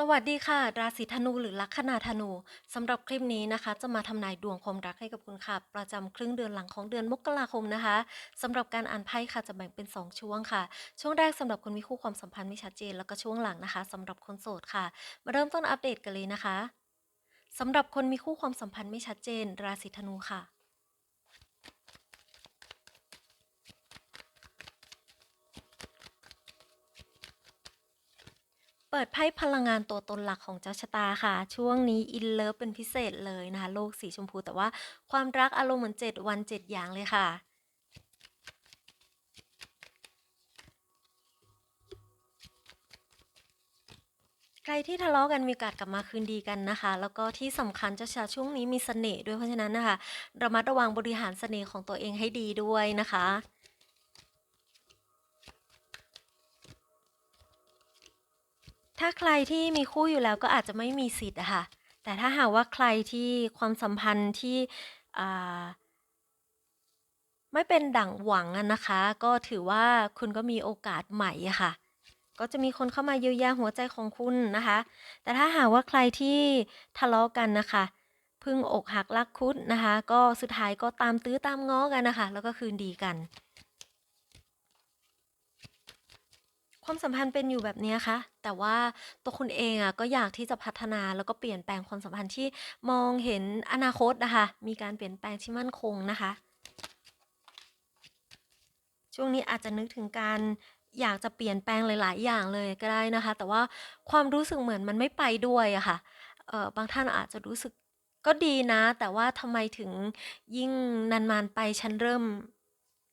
สวัสดีค่ะ ราศีธนูหรือลัคนาธนูสำหรับคลิปนี้นะคะ จะมาทำนายดวงความรักให้กับคุณค่ะ ประจำครึ่งเดือนหลังของเดือนมกราคมนะคะสำหรับการอ่านไพ่ค่ะจะแบ่งเป็น 2 ช่วงค่ะ ช่วงแรกสำหรับคนมีคู่ความสัมพันธ์ไม่ชัดเจน แล้วก็ช่วงหลังนะคะสำหรับคนโสดค่ะ มาเริ่มต้นอัปเดตกันเลยนะคะสำหรับคนมีคู่ความสัมพันธ์ไม่ชัดเจน ราศีธนูค่ะ ปิดไพ่พลังงานตัวตนหลักของเจ้าชะตาค่ะ ช่วงนี้อินเลิฟเป็นพิเศษเลยนะคะโลกสีชมพูแต่ว่าความรักอารมณ์เหมือน7วัน7อย่างเลยค่ะ ใครที่ทะเลาะกันมีโอกาสกลับมาคืนดีกันนะคะ แล้วก็ที่สำคัญเจ้าชาช่วงนี้มีเสน่ห์ด้วยเพราะฉะนั้นนะคะระมัดระวังบริหารเสน่ห์ของตัวเองให้ดีด้วยนะคะ ถ้าใครที่มีคู่อยู่แล้วก็อาจจะไม่มีสิทธิ์อะค่ะ แต่ถ้าหากว่าใครที่ความสัมพันธ์ที่อ่าไม่เป็นดั่งหวังอะนะคะ ก็ถือว่าคุณก็มีโอกาสใหม่อะค่ะ ก็จะมีคนเข้ามาเยียวยาหัวใจของคุณนะคะ แต่ถ้าหากว่าใครที่ทะเลาะกันนะคะพึ่งอกหักรักคุดนะคะ ก็สุดท้ายก็ตามตื้อตามง้อกันนะคะ แล้วก็คืนดีกัน ความสัมพันธ์เป็นอยู่แบบนี้ค่ะแต่ว่าตัวคุณเองอะก็อยากที่จะพัฒนา แล้วก็เปลี่ยนแปลงความสัมพันธ์ที่มองเห็นอนาคตนะคะ มีการเปลี่ยนแปลงที่มั่นคงนะคะ ช่วงนี้อาจจะนึกถึงการอยากจะเปลี่ยนแปลงหลาย ๆ อย่างเลยก็ได้นะคะ แต่ว่าความรู้สึกเหมือนมันไม่ไปด้วยอะค่ะ เอ่อบางท่านอาจจะรู้สึกก็ดีนะ แต่ว่าทำไมถึงยิ่งนานๆไปฉันเริ่ม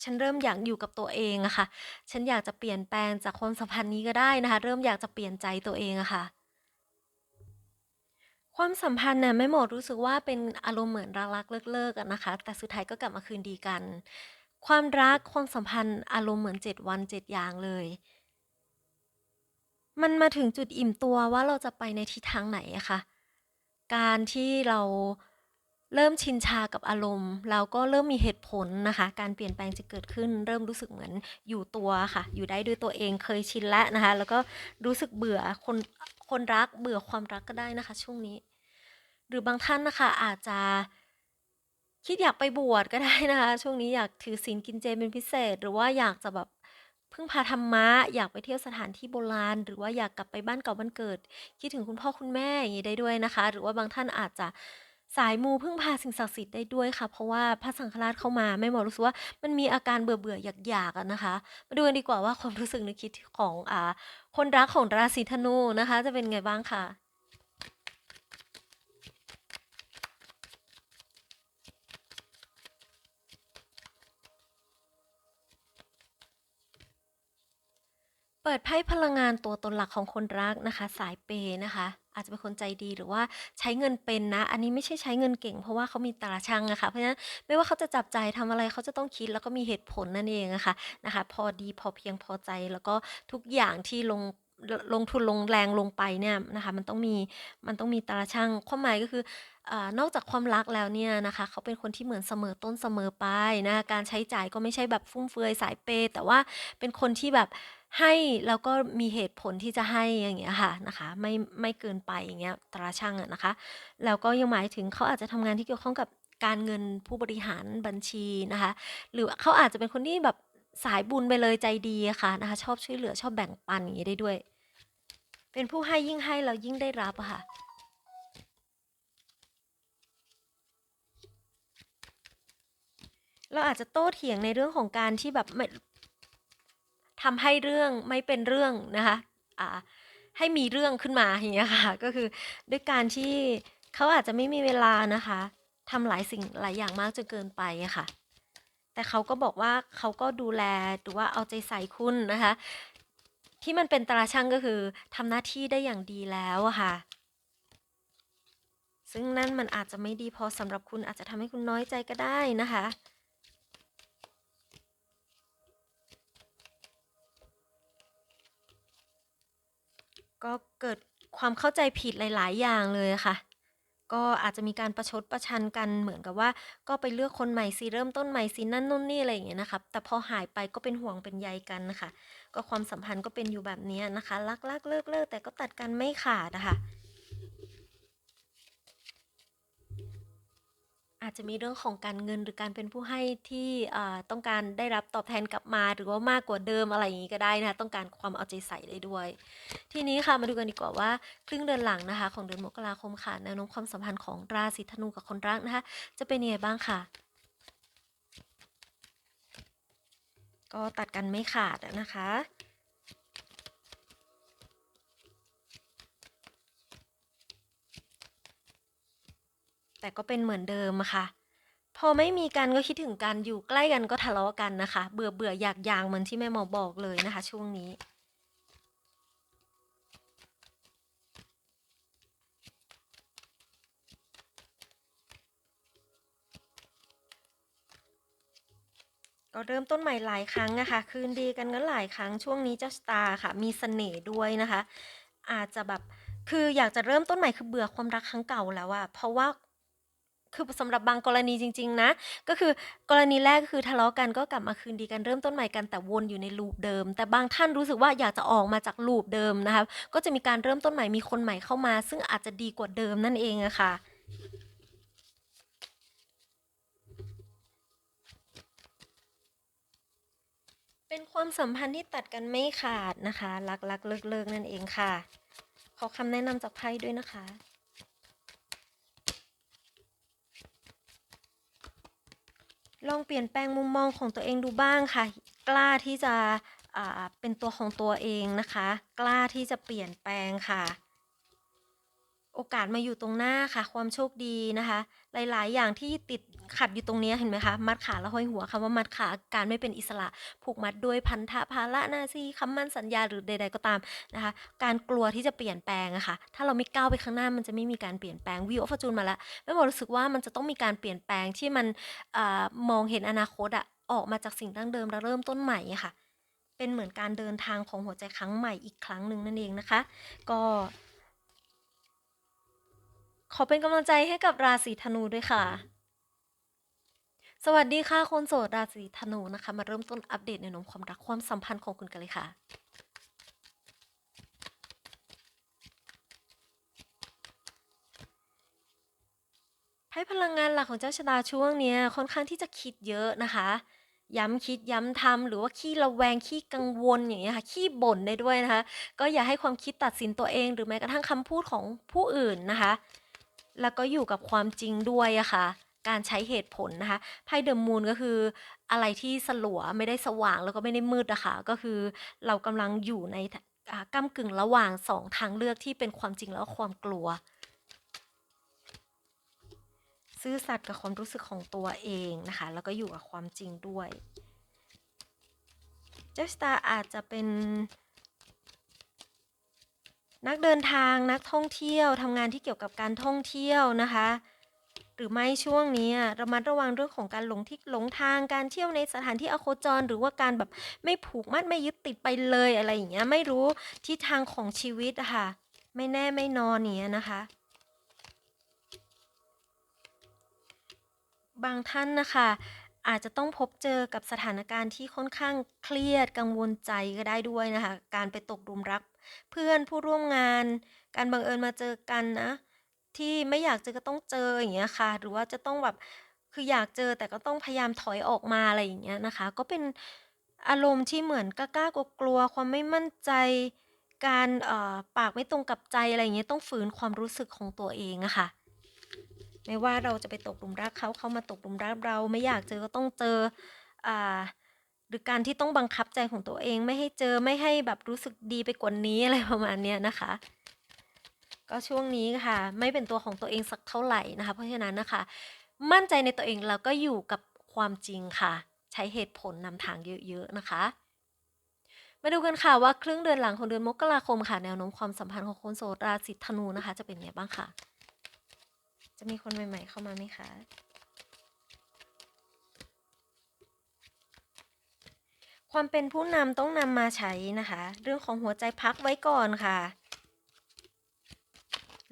ฉันเริ่มอยากอยู่กับตัวเองอะค่ะ ฉันอยากจะเปลี่ยนแปลงจากความสัมพันธ์นี้ก็ได้นะคะ เริ่มอยากจะเปลี่ยนใจตัวเองอะค่ะ ความสัมพันธ์เนี่ยแม่หมอรู้สึกว่าเป็นอารมณ์เหมือนรักๆเลิกๆอะนะคะ แต่สุดท้ายก็กลับมาคืนดีกัน ความรักความสัมพันธ์อารมณ์เหมือน7วัน7อย่างเลย มันมาถึงจุดอิ่มตัวว่าเราจะไปในทิศทางไหนอะค่ะ การที่เรา เริ่มชินชากับอารมณ์เราก็เริ่มมีเหตุผลนะคะ การเปลี่ยนแปลงจะเกิดขึ้น เริ่มรู้สึกเหมือนอยู่ตัวค่ะ อยู่ได้ด้วยตัวเองเคยชินแล้วนะคะ แล้วก็รู้สึกเบื่อคนคนรักเบื่อความรักก็ได้นะคะ ช่วงนี้ หรือบางท่านนะคะ อาจจะคิดอยากไปบวชก็ได้นะคะ ช่วงนี้อยากถือศีลกินเจเป็นพิเศษ หรือว่าอยากจะแบบพึ่งพาธรรมะ อยากไปเที่ยวสถานที่โบราณ หรือว่าอยากกลับไปบ้านเก่าบ้านเกิด คิดถึงคุณพ่อคุณแม่อย่างนี้ได้ด้วยนะคะ หรือว่าบางท่านอาจจะ สายมูพึ่งพาสิ่งศักดิ์สิทธิ์ได้ด้วยค่ะ เพราะว่าพระสังฆราชเข้ามาแม่หมอรู้สึกว่ามันมีอาการเบื่อเบื่อๆอยากๆอะนะคะ มาดูกันดีกว่าว่าความรู้สึกนึกคิดของอ่าคนรักของราศีธนูนะคะ จะเป็นไงบ้างค่ะเปิดไพ่พลังงานตัวตนหลักของคนรักนะคะ สายเปย์นะคะ อาจจะเป็นคนใจดีหรือว่าใช้เงินเป็นนะ อันนี้ไม่ใช่ใช้เงินเก่ง เพราะว่าเขามีตราชั่งนะคะเพราะฉะนั้นไม่ว่าเขาจะจับใจายทำอะไรเขาจะต้องคิดแล้วก็มีเหตุผลนั่นเองนะคะนะคะ พอดีพอเพียงพอใจแล้วก็ทุกอย่างที่ลงลงทุนลงแรงลงไปเนี่ยนะคะ มันต้องมีมันต้องมีตราชั่งความหมายก็คือเออนอกจากความรักแล้วเนี่ยนะคะ เขาเป็นคนที่เหมือนเสมอต้นเสมอปลายนะคะการใช้จ่ายก็ไม่ใช่แบบฟุ่มเฟือยสายเปย์แต่ว่าเป็นคนที่แบบ ให้แล้วก็มีเหตุผลที่จะให้อย่างเงี้ยค่ะนะคะ ไม่ไม่เกินไปอย่างเงี้ยตราชั่งอะนะคะ แล้วก็ยังหมายถึงเขาอาจจะทำงานที่เกี่ยวข้องกับการเงินผู้บริหารบัญชีนะคะ หรือเขาอาจจะเป็นคนที่แบบสายบุญไปเลยใจดีอะค่ะนะคะ ชอบช่วยเหลือชอบแบ่งปันอย่างนี้ได้ด้วย เป็นผู้ให้ยิ่งให้แล้วยิ่งได้รับอะค่ะ เราอาจจะโต้เถียงในเรื่องของการที่แบบไม่ ทำให้เรื่องไม่เป็นเรื่องนะคะอ่าให้มีเรื่องขึ้นมาอย่างเงี้ยค่ะ ก็คือด้วยการที่เขาอาจจะไม่มีเวลานะคะทำหลายสิ่งหลายอย่างมากจนเกินไปอะค่ะ แต่เขาก็บอกว่าเขาก็ดูแลหรือว่าเอาใจใส่คุณนะคะ ที่มันเป็นตราช่างก็คือทำหน้าที่ได้อย่างดีแล้วค่ะ ซึ่งนั่นมันอาจจะไม่ดีพอสำหรับคุณอาจจะทำให้คุณน้อยใจก็ได้นะคะ ก็เกิดความเข้าใจผิดหลาย ๆ อย่างเลยค่ะ ก็อาจจะมีการประชดประชันกันเหมือนกับว่า ก็ไปเลือกคนใหม่สิเริ่มต้นใหม่สินั่นนู่นนี่อะไรอย่างเงี้ยนะครับแต่พอหายไปก็เป็นห่วงเป็นใยกันนะคะก็ความสัมพันธ์ก็เป็นอยู่แบบนี้นะคะ รักรักเลิกเลิกแต่ก็ตัดกันไม่ขาดนะคะ อาจจะมีเรื่องของการเงินหรือการเป็นผู้ให้ที่อ่าต้องการได้รับตอบแทนกลับมา หรือว่ามากกว่าเดิมอะไรอย่างนี้ก็ได้นะคะต้องการความเอาใจใส่ได้ด้วย ทีนี้ค่ะมาดูกันดีกว่าว่า ครึ่งเดือนหลังนะคะ ของเดือนมกราคมค่ะแนวโน้มความสัมพันธ์ของราศีธนูกับคนรักนะคะ จะเป็นยังไงบ้างค่ะ ก็ตัดกันไม่ขาดนะคะ แต่ก็เป็นเหมือนเดิมค่ะ พอไม่มีกันก็คิดถึงกันอยู่ใกล้กันก็ทะเลาะกันนะคะ เบื่อเบื่ออยากยางเหมือนที่แม่หมอบอกเลยนะคะ ช่วงนี้ก็เริ่มต้นใหม่หลายครั้งนะคะ คืนดีกันก็หลายครั้งช่วงนี้เจ้าสตาร์ค่ะ มีเสน่ห์ด้วยนะคะ อาจจะแบบคืออยากจะเริ่มต้นใหม่คือเบื่อความรักครั้งเก่าแล้วอะเพราะว่า คือสำหรับบางกรณีจริง ๆ นะ ก็คือกรณีแรกก็คือทะเลาะกันก็กลับมาคืนดีกันเริ่มต้นใหม่กันแต่วนอยู่ในลูปเดิม แต่บางท่านรู้สึกว่าอยากจะออกมาจากลูปเดิมนะคะก็จะมีการเริ่มต้นใหม่มีคนใหม่เข้ามา ซึ่งอาจจะดีกว่าเดิมนั่นเองอะค่ะเป็นความสัมพันธ์ที่ตัดกันไม่ขาดนะคะ รักรักเลิกเลิกนั่นเองค่ะ ขอคำแนะนำจากไพ่ด้วยนะคะ ลองเปลี่ยนแปลงมุมมองของตัวเองดูบ้างค่ะ กล้าที่จะเป็นตัวของตัวเองนะคะ กล้าที่จะเปลี่ยนแปลงค่ะ โอกาสมาอยู่ตรงหน้าค่ะ ความโชคดีนะคะ หลายๆ อย่างที่ติดขัดอยู่ตรงนี้เห็นไหมคะ มัดขาแล้วห้อยหัวคำว่ามัดขาการไม่เป็นอิสระ ผูกมัดด้วยพันธะภาระหน้าที่คำมั่นสัญญาหรือใด ๆก็ตามนะคะ การกลัวที่จะเปลี่ยนแปลงอะค่ะ ถ้าเราไม่ก้าวไปข้างหน้ามันจะไม่มีการเปลี่ยนแปลงวิวออฟจูนมาแล้วแม่บอกรู้สึกว่ามันจะต้องมีการเปลี่ยนแปลงที่มันอมองเห็นอนาคตอะออกมาจากสิ่งดั้งเดิมแล้วเริ่มต้นใหม่ะค่ะ เป็นเหมือนการเดินทางของหัวใจครั้งใหม่อีกครั้งหนึ่งนั่นเองนะคะ ก็ ขอเป็นกำลังใจให้กับราศีธนูด้วยค่ะ สวัสดีค่ะคนโสดราศีธนูนะคะ มาเริ่มต้นอัปเดตในนมความรักความสัมพันธ์ของคุณกันเลยค่ะไพ่พลังงานหลักของเจ้าชะตาช่วงนี้ค่อนข้างที่จะคิดเยอะนะคะ ย้ำคิดย้ำทำหรือว่าขี้ระแวงขี้กังวลอย่างเงี้ยค่ะขี้บ่นได้ด้วยนะคะ ก็อย่าให้ความคิดตัดสินตัวเอง หรือแม้กระทั่งคำพูดของผู้อื่นนะคะ แล้วก็อยู่กับความจริงด้วยอะค่ะ การใช้เหตุผลนะคะ ไพ่เดอะมูนก็คืออะไรที่สลัวไม่ได้สว่างแล้วก็ไม่ได้มืดอะค่ะ ก็คือเรากำลังอยู่ในอ่าก้ากึ่งระหว่างสองทางเลือกที่เป็นความจริงแล้วความกลัว ซื่อสัตย์กับความรู้สึกของตัวเองนะคะ แล้วก็อยู่กับความจริงด้วย เจ้าสตาอาจจะเป็น นักเดินทางนักท่องเที่ยวทำงานที่เกี่ยวกับการท่องเที่ยวนะคะ หรือไม่ช่วงนี้ระมัดระวังเรื่องของการหลงที่หลงทางการเที่ยวในสถานที่อโคจร หรือว่าการแบบไม่ผูกมัดไม่ยึดติดไปเลยอะไรอย่างเงี้ยไม่รู้ทิศทางของชีวิตอะค่ะ ไม่แน่ไม่นอนเนี้ยนะคะ บางท่านนะคะอาจจะต้องพบเจอกับสถานการณ์ที่ค่อนข้างเครียดกังวลใจก็ได้ด้วยนะคะ การไปตกหลุมรัก เพื่อนผู้ร่วมงาน การบังเอิญมาเจอกันนะ ที่ไม่อยากเจอก็ต้องเจออย่างเงี้ยค่ะ หรือว่าจะต้องแบบคืออยากเจอแต่ก็ต้องพยายามถอยออกมาอะไรอย่างเงี้ยนะคะ ก็เป็นอารมณ์ที่เหมือนกล้าๆกลัวๆความไม่มั่นใจ การเอ่อปากไม่ตรงกับใจอะไรอย่างเงี้ยต้องฝืนความรู้สึกของตัวเองอะค่ะไม่ว่าเราจะไปตกหลุมรักเขาเขามาตกหลุมรักเรา ไม่อยากเจอก็ต้องเจออ่า หรือการที่ต้องบังคับใจของตัวเองไม่ให้เจอไม่ให้แบบรู้สึกดีไปกว่านี้อะไรประมาณเนี้ยนะคะ ก็ช่วงนี้ค่ะ ไม่เป็นตัวของตัวเองสักเท่าไหร่นะคะ เพราะฉะนั้นนะคะ มั่นใจในตัวเองแล้วก็อยู่กับความจริงค่ะ ใช้เหตุผลนำทางเยอะๆนะคะมาดูกันค่ะว่าครึ่งเดือนหลังของเดือนมกราคมค่ะแนวโน้มความสัมพันธ์ของคนโสดราศีธนูนะคะ จะเป็นไงบ้างค่ะ จะมีคนใหม่ ๆ เข้ามาไหมคะ ความเป็นผู้นำต้องนำมาใช้นะคะ เรื่องของหัวใจพักไว้ก่อนค่ะ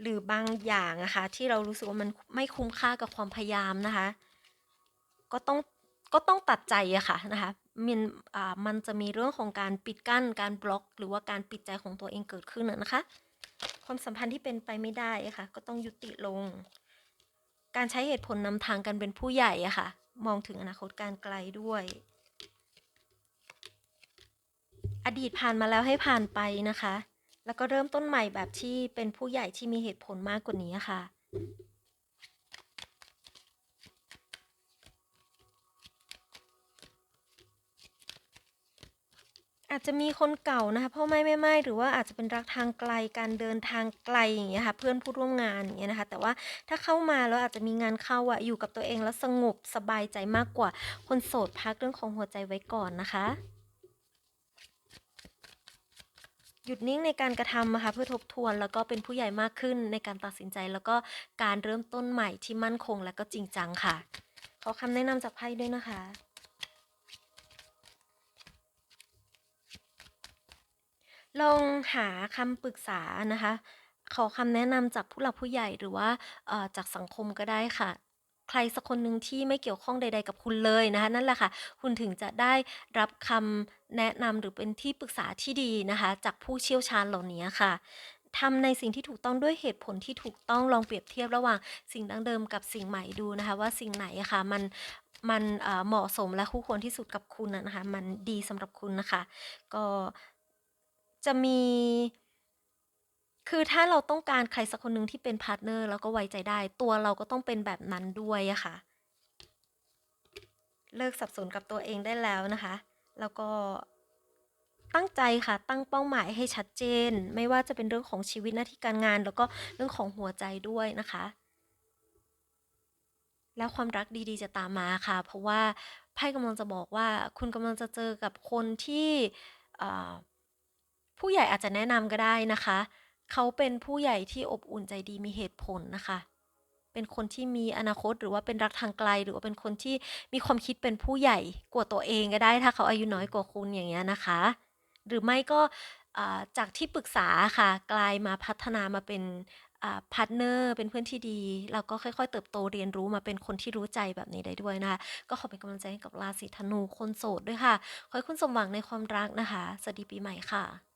หรือบางอย่างอะคะ ที่เรารู้สึกว่ามันไม่คุ้มค่ากับความพยายามนะคะ ก็ต้องก็ต้องตัดใจอะค่ะนะคะมันอ่ามันจะมีเรื่องของการปิดกั้นการบล็อก หรือว่าการปิดใจของตัวเองเกิดขึ้นนะคะ ความสัมพันธ์ที่เป็นไปไม่ได้ะค่ะ ก็ต้องยุติลง การใช้เหตุผลนำทางกันเป็นผู้ใหญ่อะค่ะ มองถึงอนาคตการไกลด้วย อดีตผ่านมาแล้วให้ผ่านไปนะคะ แล้วก็เริ่มต้นใหม่แบบที่เป็นผู้ใหญ่ที่มีเหตุผลมากกว่านี้ค่ะ อาจจะมีคนเก่านะคะพ่อไม่ไม่ไม่หรือว่าอาจจะเป็นรักทางไกลการเดินทางไกลอย่างเงี้ยค่ะเพื่อนผู้ร่วมงานอย่างเงี้ยนะคะ แต่ว่าถ้าเข้ามาแล้วอาจจะมีงานเข้าอะอยู่กับตัวเองแล้วสงบสบายใจมากกว่าคนโสดพักเรื่องของหัวใจไว้ก่อนนะคะ หยุดนิ่งในการกระทำนะคะเพื่อทบทวน แล้วก็เป็นผู้ใหญ่มากขึ้นในการตัดสินใจ แล้วก็การเริ่มต้นใหม่ที่มั่นคงและก็จริงจังค่ะ ขอคำแนะนำจากไพ่ด้วยนะคะลองหาคำปรึกษานะคะ ขอคำแนะนำจากผู้หลักผู้ใหญ่หรือว่าจากสังคมก็ได้ค่ะ ใครสักคนหนึ่งที่ไม่เกี่ยวข้องใด ๆ กับคุณเลยนะคะ นั่นแหละค่ะ คุณถึงจะได้รับคำแนะนำหรือเป็นที่ปรึกษาที่ดีนะคะ จากผู้เชี่ยวชาญเหล่านี้ค่ะทำในสิ่งที่ถูกต้องด้วยเหตุผลที่ถูกต้องลองเปรียบเทียบระหว่างสิ่งดั้งเดิมกับสิ่งใหม่ดูนะคะ ว่าสิ่งไหนอะค่ะมันมันเอ่อเหมาะสมและคู่ควรที่สุดกับคุณนะนะคะ มันดีสำหรับคุณนะคะ ก็จะมี คือถ้าเราต้องการใครสักคนหนึ่งที่เป็นพาร์ตเนอร์แล้วก็ไว้ใจได้ ตัวเราก็ต้องเป็นแบบนั้นด้วยอะค่ะ เลิกสับสนกับตัวเองได้แล้วนะคะ แล้วก็ตั้งใจค่ะ ตั้งเป้าหมายให้ชัดเจน ไม่ว่าจะเป็นเรื่องของชีวิตหน้าที่การงาน แล้วก็เรื่องของหัวใจด้วยนะคะ แล้วความรักดีๆจะตามมาค่ะ เพราะว่าไพ่กำลังจะบอกว่า คุณกำลังจะเจอกับคนที่ผู้ใหญ่อาจจะแนะนำก็ได้นะคะ เขาเป็นผู้ใหญ่ที่อบอุ่นใจดีมีเหตุผลนะคะ เป็นคนที่มีอนาคตหรือว่าเป็นรักทางไกล หรือว่าเป็นคนที่มีความคิดเป็นผู้ใหญ่กว่าตัวเองก็ได้ ถ้าเขาอายุน้อยกว่าคุณอย่างเงี้ยนะคะ หรือไม่ก็จากที่ปรึกษาค่ะ กลายมาพัฒนามาเป็นพาร์ทเนอร์เป็นเพื่อนที่ดี แล้วก็ค่อยๆ เติบโตเรียนรู้มาเป็นคนที่รู้ใจแบบนี้ได้ด้วยนะคะ ก็ขอเป็นกำลังใจให้กับราศีธนูคนโสดด้วยค่ะ ขอให้คุณสมหวังในความรักนะคะ สวัสดีปีใหม่ค่ะ